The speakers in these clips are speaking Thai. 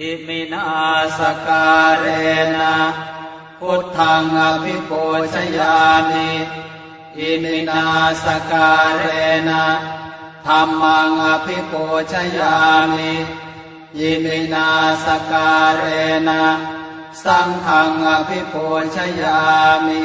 อิมินาสการเรนะพุทธังอภิปูชยามิอิมินาสการเรนะธรรมังอภิปูชยามิอิมินาสการเรนะสังฆังอภิปูชยามิ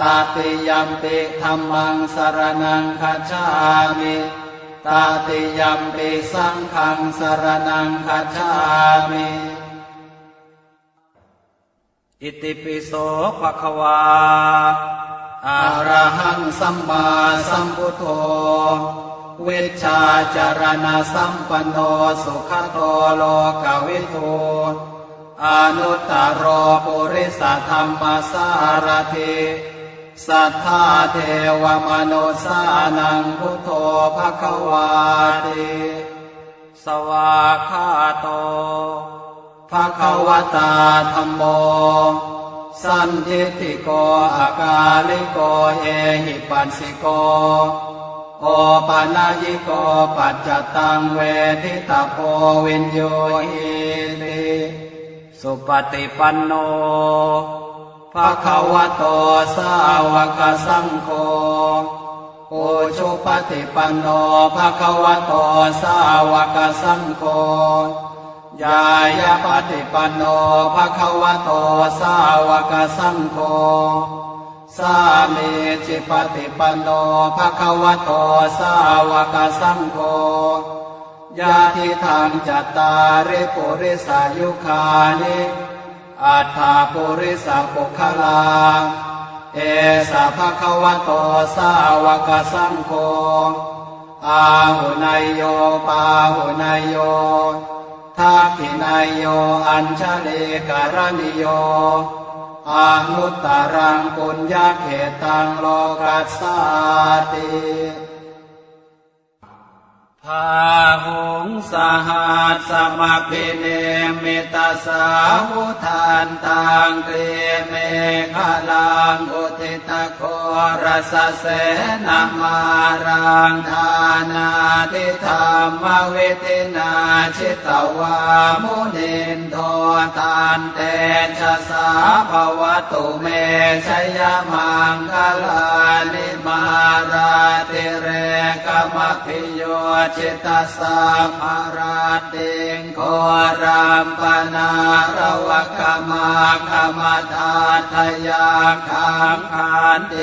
ตาติยัมปิธัมมังสารนังคัจามิตาติยัมปิสังฆังสารนังคัจามิอิติปิโสภะคะวาอะระหังสัมมาสัมพุทโธเวชาจารณะสัมปันโนสุขโตโลกวิทูอนุตตรโรปุริสธรรมสารถิ สัทธาเทวมนุสานังพุทโธภควาติสวาคาโตภควตาธรรมโม สันทิฏฐิโกอากาลิโกเอหิปัสสิโก โอปานายิโกปัจจตังเวทิตาโพวินโยหิติสุปฏิปันโน ภะคะวะโตสาวกสังโฆโอชุปฏิปันโนภะคะวะโตสาวกสังโฆยายาปฏิปันโนภะคะวะโตสาวกสังโฆสามีจิปฏิปันโนภะคะวะโตสาวกสังโฆยาทิทางจัตตาริปุริสายุคานิ อัฏฐาปุริสปุคลาเอสะภะคะวะโตสาวกสังโฆอาหุนายโยปาหุนายโยทักขินายโยอัญชเลการณิโยอานุตตรังปุญญาเขตังโลกัสสาติ พาหงสหัสสมพิเนมิตาสาวุทานตังเกเมฆาลังอุทิตะโครสเสนามารังทานาทิธรรมเวิตินาชิตวามุนินโททานเตชะสาภวตุเมชยมังคลานิมาราติเรกมพิโยชตาสาภาราติงโครามปนารวะกมาคมทาทยาคังคานเต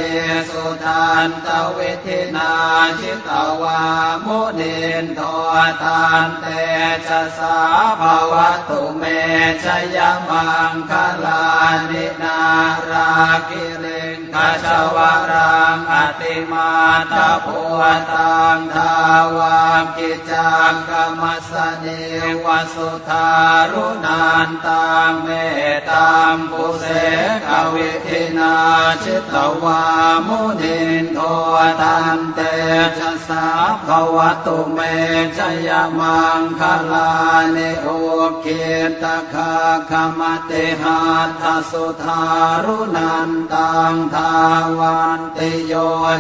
สุทานตเวิธินาชิตวามุนินโททานเตชะสาภวตุเมชยมังคลานินารากิริง คชวรังอติมาตะพุตังทาวามกิจังกรรมสเนวสุทารุนันตังเมตัมปุเสกวิธินาชิตวามุนินโทตันเตชะสาภวตุเมชยมังคลานิโอเกตคาคมติหาทสุทารุนันตังทาวันติโย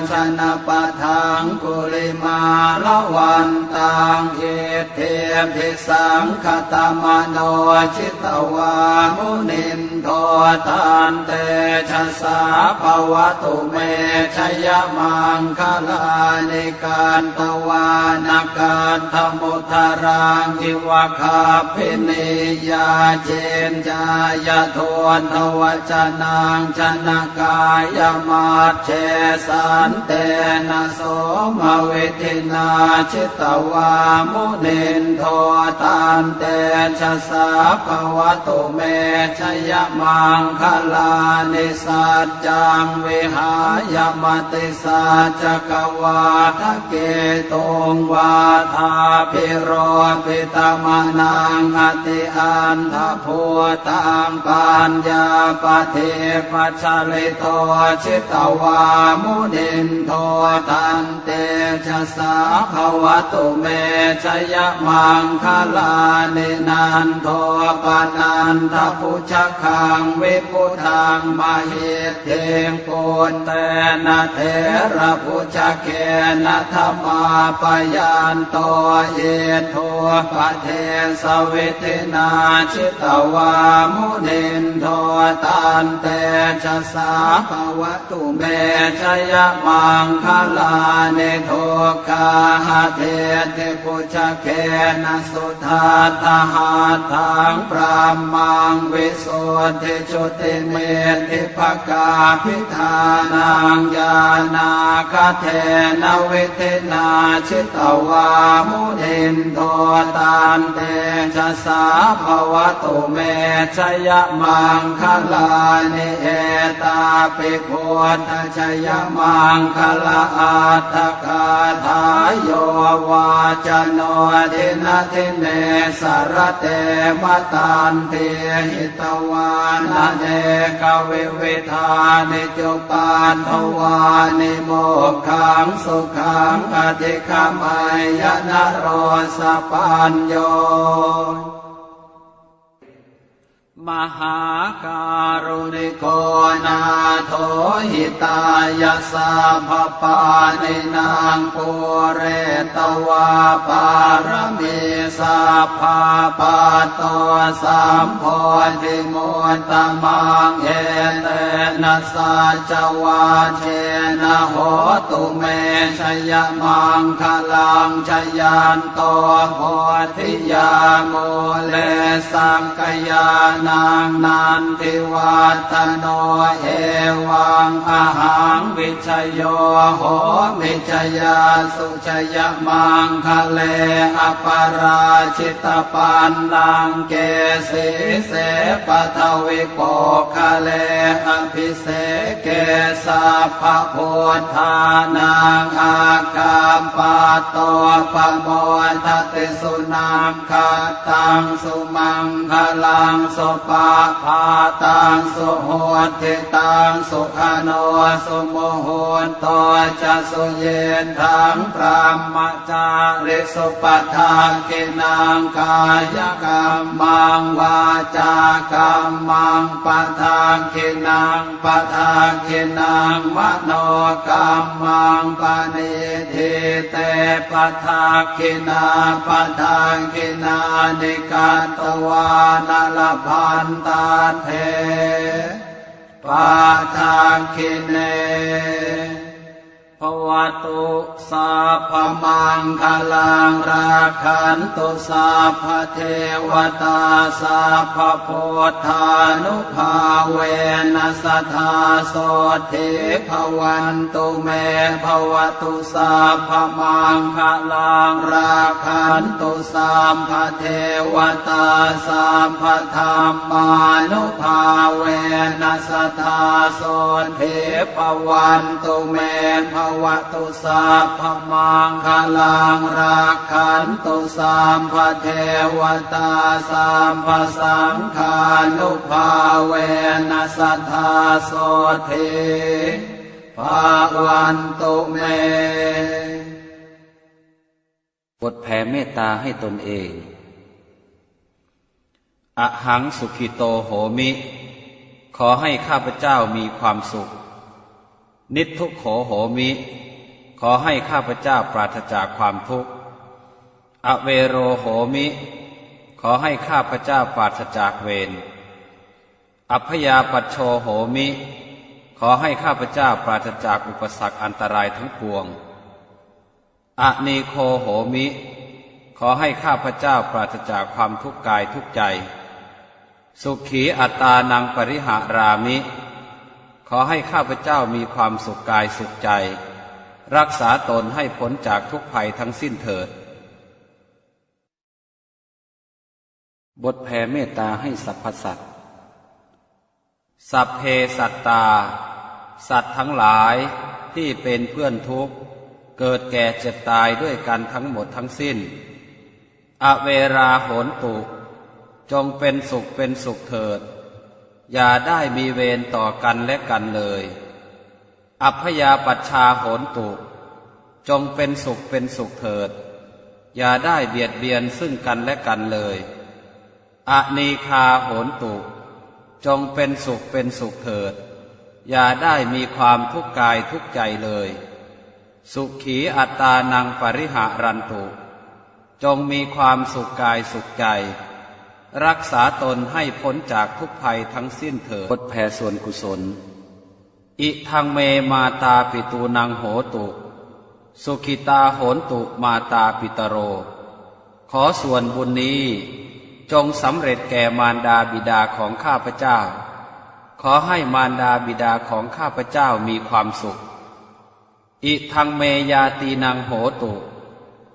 ชนะปะทังกุลิมาละวันตังเอ เทพิสังคตมโนชิตวามุนินโททานเตชะสาภวตุเมชยมังคลานิการตวานาการธมุทารังอิวะคาพินิยาเจนจายโทนทวจนังชนะกายมาเชสันเตนะโสมเวทินาชิตวามุนินโทตานเตชะสาภวตุเมชยมังคลานิสัจจังวิหายมติสัจกวาทะเกตุงวาทาพิโรปิตมนังอติอันทพูตังปัญญาปเทปัชลิโตชิตวามุนินโทตันเตชะสาภวตุเมชยมังคลานินันโทปนันทพุชคังวิพุทังมหิตเทงปุนเตนะเทระพุชเกนะธรรมาปยันโตเยโทปะเทสเวิตินาชิตวามุนินโทตันเตชะสาภวตุเมชยมังคลาเนโทกาหะเทติปุชเกนะสุทาทหาทังปรามังวิสุทธิจุติเมติภกาพิธานังญาณาคเทนวิเทนาชิตวามุนินโทตานเตชะสาภวตุเมชยมังคลานิเอตาปิโคทชยมังคลาอัตถกาทายโยวาจโนทินาทิเนสารเตมตันเทหิตวานาเนกวิวิธานิจุปานทวานิโมกขังสุขังอธิคมายนะโรสปัญโย มหาการุณิโกนาโทหิตายาสาภปานินางปุเรตวาปารมีสัพพาปาโตสัมโพธิมุตตมังเอเตนะสัจวาเชนะโหตุเมชยมังคลังชยันโตโพธิยาโมเลสังกยานางนันทิวัตโนเอวังอาหังวิชโยโหมิชยาสุชยมังคะเลอปาราชิตปันลังเกสีเสปทวิโปคะเลอภิเสเกสัพพะโพธานังอากามปาโตปะโมทติสุนังคาตังสุมังคลังสุปาพาตังสุโหติตังสุขโนสุโมโหนตจะสุเยนทังพระมจาริสุปทากินังกายกรรมังวาจากรรมังปทากินังปทากินังมโนกรรมังปณิทิเตปทากินาปทากินานิกาตวานลาพันตาเทปาทาคิเน วตุสัพมังคลังราคันตุสัพเทวตาสัพพโพธานุภาเวนัสธาโสทิภวันตุเมภวตุสัพมังคลังราคันตุสัพเทวตาสัพธรรมานุภาเวนัสธาโสทิ ภวันตุเมภวตุสัพมังคลังรักขันตุสัมภเทวตาสัมภสังฆานุภาเวนัสทธาโสทิภาวันตุเมบทแผ่เมตตาให้ตนเองอหังสุขิโตโหมิ ขอให้ข้าพเจ้ามีความสุข นิทุกโขโหมิ ขอให้ข้าพเจ้าปราศจากความทุกข์ อเวโรโหมิ ขอให้ข้าพเจ้าปราศจากเวร อัพยาปัชโชโหมิ ขอให้ข้าพเจ้าปราศจากอุปสรรคอันตรายทั้งปวงอะนีโคโหมิ ขอให้ข้าพเจ้าปราศจากความทุกข์กายทุกใจ สุขีอัตานังปริหารามิ อให้ข้าพเจ้ามีความสุขกายสุขใจ รักษาตนให้พ้นจากทุกภัยทั้งสิ้นเถิด บทแผ่เมตตาให้สรรพสัตว์สัพเพสัตตา สัตว์ทั้งหลายที่เป็นเพื่อนทุกข์ เกิดแก่เจ็บตายด้วยกันทั้งหมดทั้งสิ้น อเวราโหนตุ จงเป็นสุขเป็นสุขเถิด อย่าได้มีเวรต่อกันและกันเลย อัพยาปัชชาโหนตุ จงเป็นสุขเป็นสุขเถิด อย่าได้เบียดเบียนซึ่งกันและกันเลยอนีคาโหนตุ จงเป็นสุขเป็นสุขเถิด อย่าได้มีความทุกข์กายทุกใจเลย สุขีอัตานังปริหารันตุ จงมีความสุขกายสุขใจ รักษาตนให้พ้นจากทุกภัยทั้งสิ้นเถิดพดแผ่ส่วนกุศล อิทังเมมาตาปิตูนังโหตุ สุขิตาโหนตุมาตาปิตโร ขอส่วนบุญนี้จงสำเร็จแก่มารดาบิดาของข้าพเจ้า ขอให้มารดาบิดาของข้าพเจ้ามีความสุข อิทังเมยาตีนังโหตุ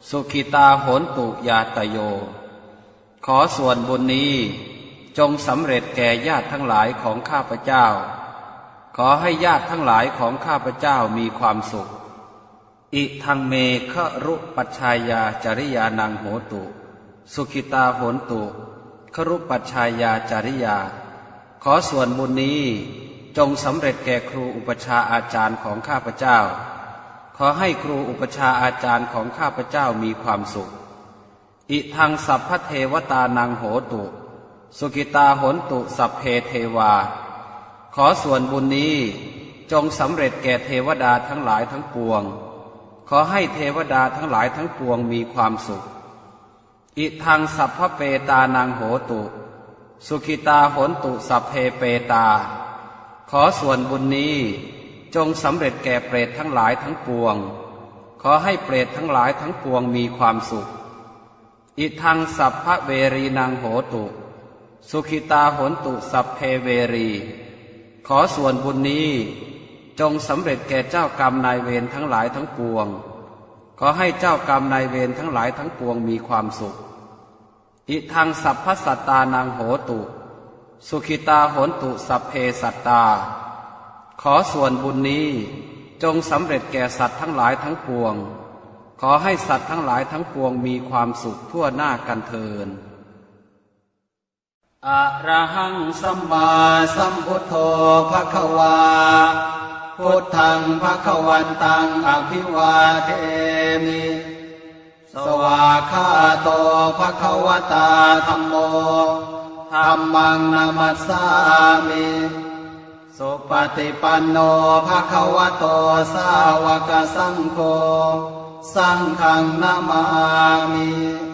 สุขิตาโหนตุยาตโย ขอส่วนบุญนี้จงสำเร็จแก่ญาติทั้งหลายของข้าพเจ้า ขอให้ญาติทั้งหลายของข้าพเจ้ามีความสุข อิทังเมฆรุปัชชายาจริยานังโหตุ สุขิตาโหนตุครุปัชชายาจริยา ขอส่วนบุญนี้จงสำเร็จแก่ครูอุปชาอาจารย์ของข้าพเจ้า ขอให้ครูอุปชาอาจารย์ของข้าพเจ้ามีความสุข อิทังสัพพเทวตานังโหตุ สุกิตาโหนตุสัพเพเทวา ขอส่วนบุญนี้จงสำเร็จแก่เทวดาทั้งหลายทั้งปวง ขอให้เทวดาทั้งหลายทั้งปวงมีความสุข อิทังสัพพเปตานังโหตุ สุขิตาโหนตุสัพเพเปตา ขอส่วนบุญนี้จงสำเร็จแก่เปรตทั้งหลายทั้งปวง ขอให้เปรตทั้งหลายทั้งปวงมีความสุข อิทังสัพพเวรีนางโหตุ สุขิตาโหนตุสัพเพเวรี ขอส่วนบุญนี้จงสำเร็จแก่เจ้ากรรมนายเวรทั้งหลายทั้งปวง ขอให้เจ้ากรรมนายเวรทั้งหลายทั้งปวงมีความสุข อิทังสัพพสัตตานางโหตุ สุขิตาโหนตุสัพเพสัตตา ขอส่วนบุญนี้จงสำเร็จแก่สัตว์ทั้งหลายทั้งปวง ขอให้สัตว์ทั้งหลายทั้งปวงมีความสุขทั่วหน้ากันเทินอะระหังสัมมาสัมพุทโธภะคะวา พุทธังภะคะวันตังอภิวาเทมิ สวาคาโตภะคะวตาธัมโมธัมมังนามัสสามิสุปฏิปันโนภะคะวะโตสาวกสังโฆ สังฆังนามามิ